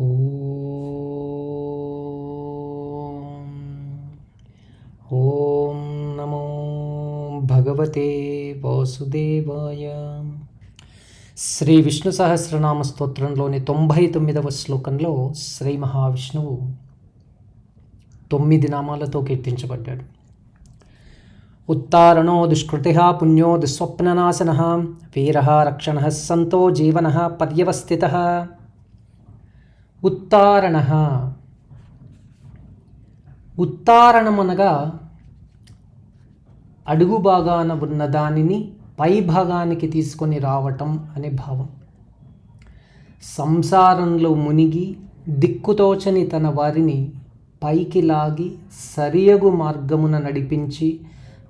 ఓం. ఓం నమో భగవతే వాసుదేవాయ. శ్రీ విష్ణు సహస్రనామ స్తోత్రంలోని తొంభై తొమ్మిదవ శ్లోకంలో శ్రీ మహావిష్ణువు తొమ్మిది నామాలతో కీర్తించబడ్డాడు. ఉత్తారణో దుష్కృతి పుణ్యో దుస్వప్ననాశన వీర రక్షణ సంతో జీవన పర్యవస్థిత ఉత్తారణ. ఉత్తారణమనగా అడుగు భాగాన ఉన్న దానిని పై భాగానికి తీసుకొని రావటం అనే భావం. సంసారంలో మునిగి దిక్కుతోచని తన వారిని పైకి లాగి సరియగు మార్గమున నడిపించి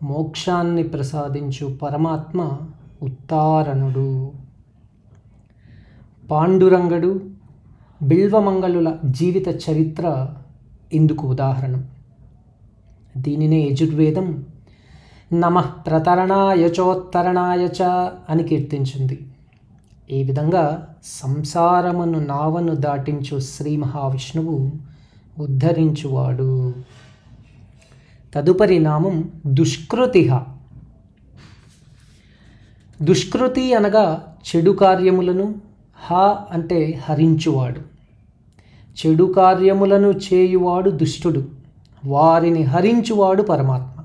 మోక్షాన్ని ప్రసాదించు పరమాత్మ ఉత్తారణుడు. పాండురంగడు బిల్వమంగళుల జీవిత చరిత్ర ఇందుకు ఉదాహరణ. దీనినే యజుర్వేదం నమ ప్రతరణాయ చోత్తరణాయ చ అని కీర్తించింది. ఈ విధంగా సంసారమును నావను దాటించు శ్రీ మహావిష్ణువు ఉద్ధరించువాడు. తదుపరి నామం దుష్కృతిహ. దుష్కృతి అనగా చెడు కార్యములను హ అంటే హరించువాడు. చెడు కార్యములను చేయువాడు దుష్టుడు వారిని హరించువాడు పరమాత్మ.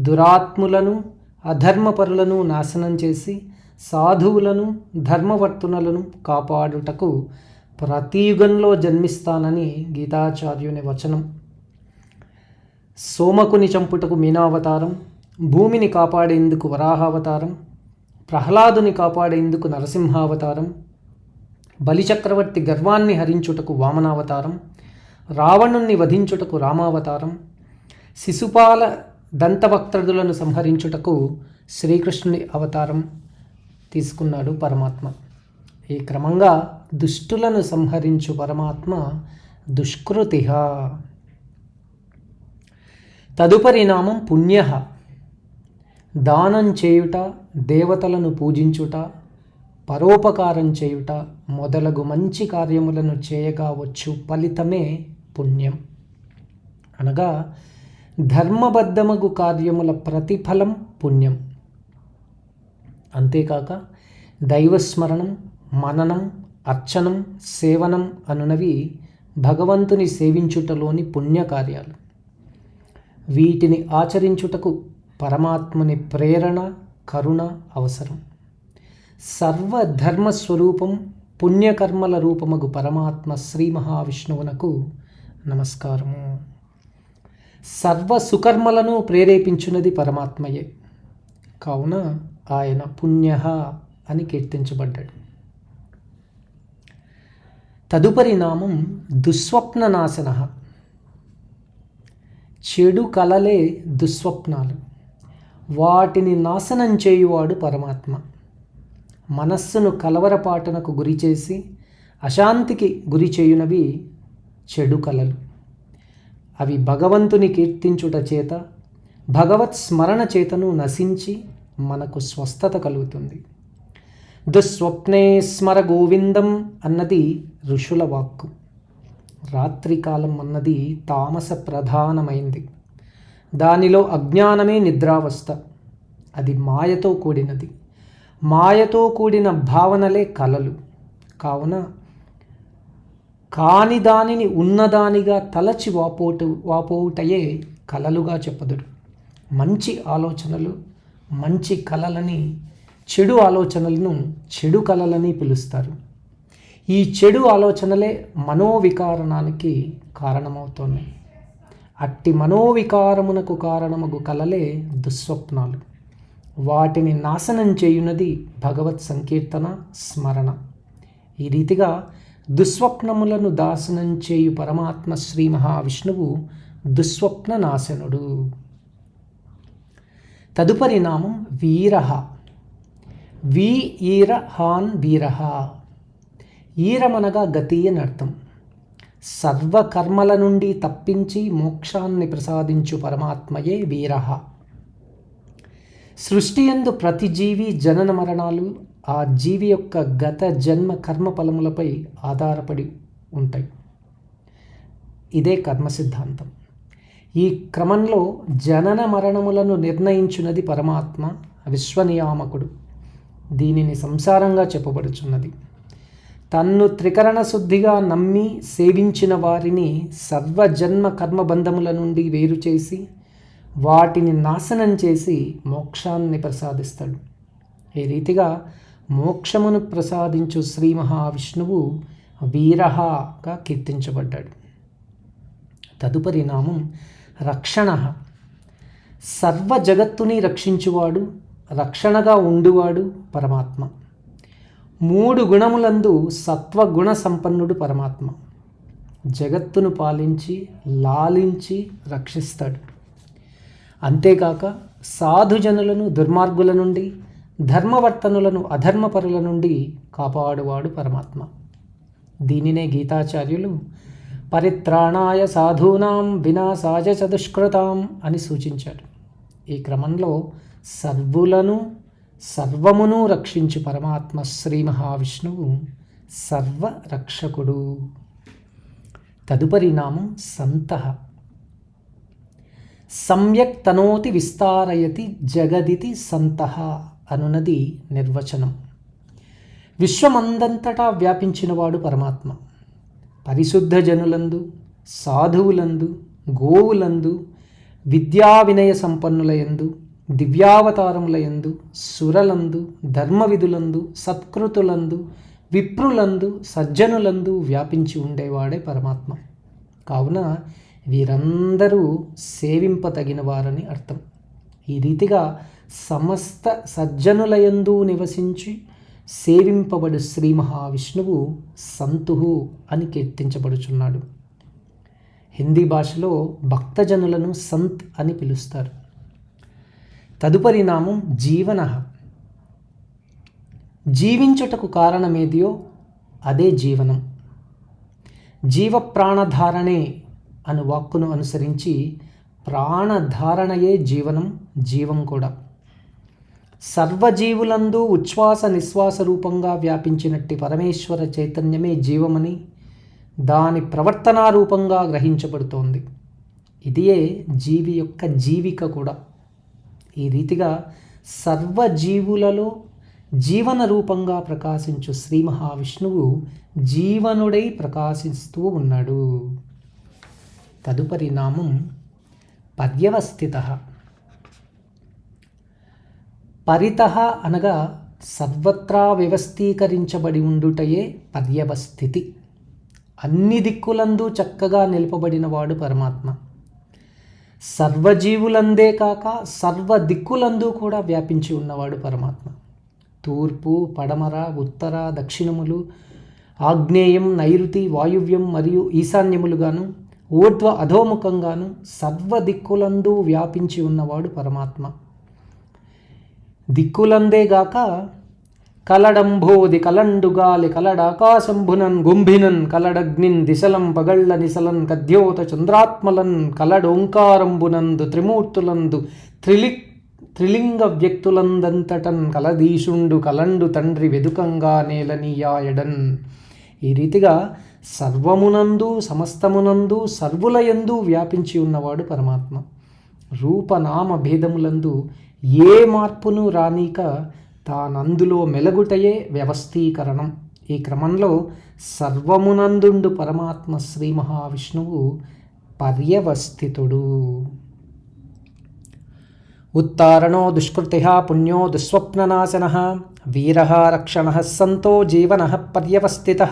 దురాత్ములను అధర్మపరులను నాశనం చేసి సాధువులను ధర్మవర్తనలను కాపాడుటకు ప్రతి యుగంలో జన్మిస్తానని గీతాచార్యుని వచనం. సోమకుని చంపుటకు మీనావతారం భూమిని కాపాడేందుకు వరాహావతారం ప్రహ్లాదుని కాపాడేందుకు నరసింహావతారం బలిచక్రవర్తి గర్వాన్ని హరించుటకు వామనావతారం రావణుణ్ణి వధించుటకు రామావతారం శిశుపాల దంతవక్త్రదులను సంహరించుటకు శ్రీకృష్ణుని అవతారం తీసుకున్నాడు పరమాత్మ. ఈ క్రమంగా దుష్టులను సంహరించు పరమాత్మ దుష్కృతిహ. తదుపరి నామం పుణ్య దానం చేయుట దేవతలను పూజించుట పరోపకారం చేయుట మొదలగు మంచి కార్యములను చేయగా వచ్చు ఫలితమే పుణ్యం. అనగా ధర్మబద్ధమగు కార్యముల ప్రతిఫలం పుణ్యం. అంతేకాక దైవస్మరణం మననం అర్చనం సేవనం అనునవి భగవంతుని సేవించుటలోని పుణ్యకార్యాలు వీటిని ఆచరించుటకు పరమాత్మని ప్రేరణ కరుణ అవసరం. సర్వధర్మస్వరూపం పుణ్యకర్మల రూపమగు పరమాత్మ శ్రీ మహావిష్ణువునకు నమస్కారము. సర్వ సుకర్మలను ప్రేరేపించున్నది పరమాత్మయే. కావున ఆయన పుణ్య అని కీర్తించబడ్డాడు. తదుపరి నామం దుస్వప్న నాశన చెడు కలలే దుస్వప్నాలు. వాటిని నాశనం చేయువాడు పరమాత్మ. మనస్సును కలవరపాటునకు గురి చేసి అశాంతికి గురి చేయునవి చెడు కలలు. అవి భగవంతుని కీర్తించుట చేత భగవత్ స్మరణ చేతను నశించి మనకు స్వస్థత కలుగుతుంది. దుస్వప్నే స్మర గోవిందం అన్నది ఋషుల వాక్కు. రాత్రికాలం అన్నది తామస ప్రధానమైంది. దానిలో అజ్ఞానమే నిద్రావస్థ. అది మాయతో కూడినది. మాయతో కూడిన భావనలే కలలు. కావున కాని దానిని ఉన్నదానిగా తలచి వాపోటు వాపోవుటయే కలలుగా చెప్పదుడు మంచి ఆలోచనలు మంచి కలలని చెడు ఆలోచనలను చెడు కలలని పిలుస్తారు. ఈ చెడు ఆలోచనలే మనోవికారణానికి కారణమవుతున్నాయి అట్టి మనోవికారమునకు కారణమగు కలలే దుస్వప్నాలు. వాటిని నాశనం చేయునది భగవత్ సంకీర్తన స్మరణ. ఈ రీతిగా దుస్వప్నములను దాసనం చేయు పరమాత్మ శ్రీ మహావిష్ణువు దుస్వప్న నాశనుడు. తదుపరి నామం వీరహ. వీ ఈర హాన్ వీరహ. ఈరమనగా గతి అని అర్థం. సర్వకర్మల నుండి తప్పించి మోక్షాన్ని ప్రసాదించు పరమాత్మయే వీరహ. సృష్టి ఎందు ప్రతి జీవి జనన మరణాలు ఆ జీవి యొక్క గత జన్మ కర్మ ఫలములపై ఆధారపడి ఉంటాయి. ఇదే కర్మ సిద్ధాంతం. ఈ క్రమంలో జనన మరణములను నిర్ణయించున్నది పరమాత్మ విశ్వనియామకుడు. దీనిని సంసారంగా చెప్పబడుచున్నది. తన్ను త్రికరణ శుద్ధిగా నమ్మి సేవించిన వారిని సర్వజన్మ కర్మబంధముల నుండి వేరు చేసి వాటిని నాశనం చేసి మోక్షాన్ని ప్రసాదిస్తాడు. ఈ రీతిగా మోక్షమును ప్రసాదించు శ్రీ మహావిష్ణువు వీరహగా కీర్తించబడ్డాడు. తదుపరి నామం రక్షణ. సర్వ జగత్తుని రక్షించువాడు రక్షణగా ఉండువాడు పరమాత్మ. మూడు గుణములందు సత్వగుణ సంపన్నుడు పరమాత్మ. జగత్తును పాలించి లాలించి రక్షిస్తాడు. అంతేకాక సాధుజనులను దుర్మార్గుల నుండి ధర్మవర్తనులను అధర్మపరుల నుండి కాపాడువాడు పరమాత్మ. దీనినే గీతాచార్యులు పరిత్రాణాయ సాధూనాం వినాశాయ చదుష్కృతాం అని సూచించాడు ఈ క్రమంలో సర్వులను సర్వమును రక్షించు పరమాత్మ శ్రీ మహావిష్ణువు సర్వరక్షకుడు. తదుపరి నామం సంతః. సమ్యక్ తనోతి విస్తారయతి జగదితి సంతః అనునది నిర్వచనం. విశ్వమందంతటా వ్యాపించినవాడు పరమాత్మ. పరిశుద్ధ జనులందు సాధువులందు గోవులందు విద్యా వినయ సంపన్నులయందు దివ్యావతారములయందు సురలందు ధర్మవిధులందు సత్కృతులందు విప్రులందు సజ్జనులందు వ్యాపించి ఉండేవాడే పరమాత్మ. కావున వీరందరూ సేవింపతగిన వారని అర్థం. ఈ రీతిగా సమస్త సజ్జనులయందు నివసించి సేవింపబడు శ్రీ మహావిష్ణువు సంతుహు అని కీర్తించబడుచున్నాడు. హిందీ భాషలో భక్తజనులను సంత్ అని పిలుస్తారు. తదుపరి నామం జీవన. జీవించుటకు కారణమేదియో అదే జీవనం. జీవ ప్రాణధారణే అను వాక్కును అనుసరించి ప్రాణధారణయే జీవనం జీవం కూడా. సర్వజీవులందు ఉచ్ఛ్వాస నిశ్వాస రూపంగా వ్యాపించినట్టి పరమేశ్వర చైతన్యమే జీవమని దాని ప్రవర్తనా రూపంగా గ్రహించబడుతోంది. ఇదియే జీవి యొక్క జీవిక కూడా. ఈ రీతిగా సర్వజీవులలో జీవన రూపంగా ప్రకాశించు శ్రీ మహావిష్ణువు జీవనుడై ప్రకాశిస్తూ ఉన్నాడు. తదుపరి నామం పర్యవస్థిత పరిత అనగా సర్వత్రా వ్యవస్థీకరించబడి ఉండుటయే పర్యవస్థితి అన్ని దిక్కులందు చక్కగా నిలపబడినవాడు పరమాత్మ. సర్వజీవులందే కాక సర్వ దిక్కులందు కూడా వ్యాపించి ఉన్నవాడు పరమాత్మ. తూర్పు పడమర ఉత్తర దక్షిణములు ఆగ్నేయం నైరుతి వాయువ్యం మరియు ఈశాన్యములుగాను ఊర్ధ్వ అధోముఖంగాను సర్వదిక్కులందు వ్యాపించి ఉన్నవాడు పరమాత్మ. దిక్కులందేగాక కలడంభోది కలండుగాలి కలడాకాశంభునన్ గుంభినన్ కలడగ్నిన్ దిశలం పగళ్ళ నిశలన్ కద్యోత చంద్రాత్మలన్ కలడోంకారంబునందు త్రిమూర్తులందు త్రిలి త్రిలింగ వ్యక్తులందంతటన్ కలదీశుండు కలండు తండ్రి వెదుకంగా నేలనీయాయడన్. ఈ రీతిగా సర్వమునందు సమస్తమునందు సర్వులయందు వ్యాపించి ఉన్నవాడు పరమాత్మ. రూపనామ భేదములందు ఏ మార్పును రానీక తానందులో మెలగుటయే వ్యవస్థీకరణం. ఈ క్రమంలో సర్వమునందుండు పరమాత్మ శ్రీ మహావిష్ణువు పర్యవస్థితుడు. ఉత్తారణో దుష్కృతి పుణ్యో దుస్వప్ననాశన వీర రక్షణ సంతో జీవన పర్యవస్థిత